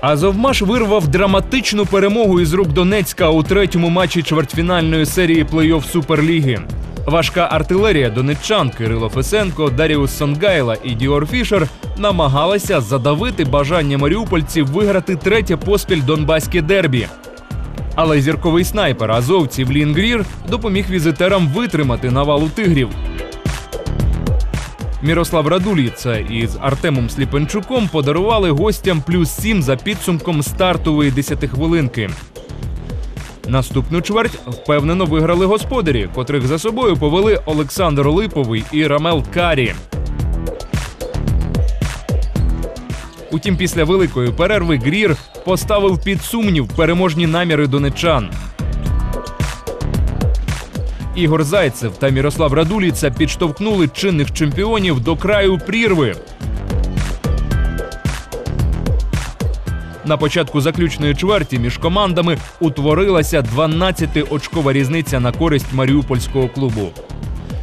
Азовмаш вирвав драматичну перемогу із рук Донецька у третьому матчі чвертьфінальної серії плей-офф Суперліги. Важка артилерія донеччан Кирило Фесенко, Даріус Сонгайла і Діор Фішер намагалися задавити бажання маріупольців виграти третє поспіль донбаське дербі. Але зірковий снайпер азовців Лін Грір допоміг візитерам витримати навалу тигрів. Мірослав Радуліца із Артемом Сліпенчуком подарували гостям плюс 7 за підсумком стартової 10-хвилинки. Наступну чверть впевнено виграли господарі, котрих за собою повели Олександр Липовий і Рамел Карі. Утім, після великої перерви Грір поставив під сумнів переможні наміри донечан. Ігор Зайцев та Мірослав Радуліца підштовхнули чинних чемпіонів до краю прірви. На початку заключної чверті між командами утворилася 12-очкова різниця на користь маріупольського клубу.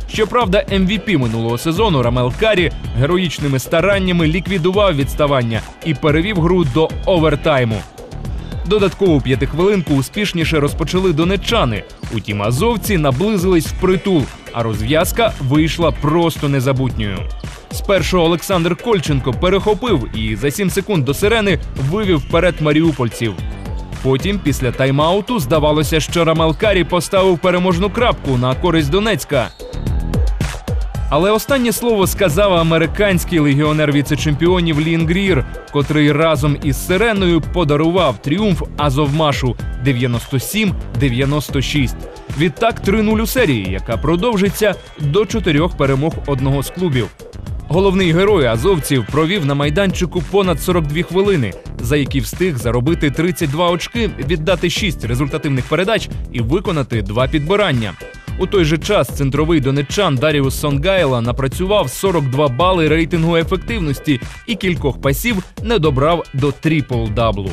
Щоправда, MVP минулого сезону Рамел Карі героїчними стараннями ліквідував відставання і перевів гру до овертайму. Додаткову п'ятихвилинку успішніше розпочали донеччани. Утім, азовці наблизились впритул, а розв'язка вийшла просто незабутньою. Спершу Олександр Кольченко перехопив і за 7 секунд до сирени вивів вперед маріупольців. Потім, після тайм-ауту, здавалося, що Рамалкарі поставив переможну крапку на користь Донецька. Але останнє слово сказав американський легіонер віце-чемпіонів Лін Грір, котрий разом із Сиреною подарував тріумф Азовмашу 97-96. Відтак 3-0 у серії, яка продовжиться до чотирьох перемог одного з клубів. Головний герой азовців провів на майданчику понад 42 хвилини, за які встиг заробити 32 очки, віддати 6 результативних передач і виконати два підбирання. У той же час центровий донеччан Даріус Сонгайла напрацював 42 бали рейтингу ефективності і кількох пасів не добрав до трипл-даблу.